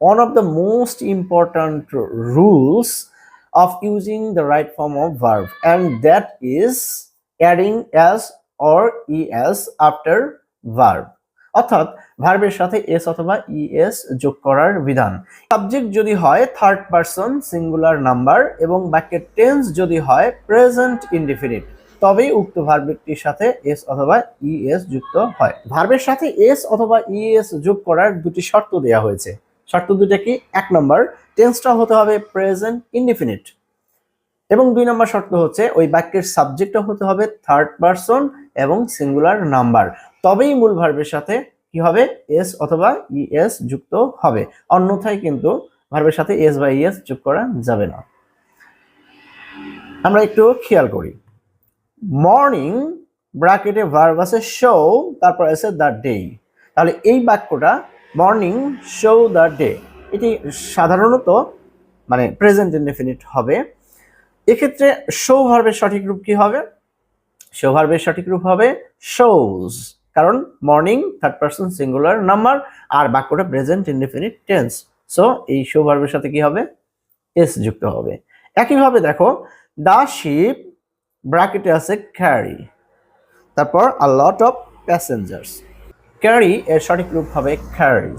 one of the most important rules of using the right form of verb, and that is adding s or es after verb. অর্থাৎ ভার্বের সাথে S অথবা ES যোগ করার বিধান। Subject যদি হয় থার্ড পারসন সিঙ্গুলার নাম্বার এবং বাক্যের টেন্স যদি হয় প্রেজেন্ট ইনডিফিনিট তবেই উক্ত ভার্বটির সাথে এস অথবা ইএস যুক্ত হয়। ভার্বের সাথে এস অথবা ইএস যোগ করার দুটি শর্ত দেওয়া হয়েছে। শর্ত দুইটা কি? এক নম্বর টেন্সটা হতে হবে প্রেজেন্ট ইনডিফিনিট এবং দুই নম্বর শর্ত হচ্ছে ওই বাক্যের সাবজেক্টটা হতে হবে থার্ড পারসন এবং সিঙ্গুলার নাম্বার তবেই মূল ভার্বের সাথে কি হবে? এস অথবা ইএস যুক্ত হবে। অন্যথায় কিন্তু ভার্বের সাথে এস বা ইএস যোগ করা যাবে না। আমরা একটু খেয়াল করি। মর্নিং ব্র্যাকেটে ভার্ব আছে শো তারপর আছে দ্য ডে তাহলে এই বাক্যটা মর্নিং শো দ্য ডে এটি সাধারণত মানে প্রেজেন্ট ইনডেফিনিট হবে। এক্ষেত্রে শো ভার্বের সঠিক রূপ কি হবে? শো ভার্বের সঠিক রূপ হবে শোজ কারণ morning third person singular number আর বাক্যটা প্রেজেন্ট ইনডেফিনিট টেন্স সো এই শো ভার্বের সাথে কি হবে? এস যুক্ত হবে। একইভাবে দেখো দা শিপ ব্র্যাকেটে আছে ক্যারি তারপর a lot of passengers carry এর সঠিক রূপ হবে ক্যারিজ।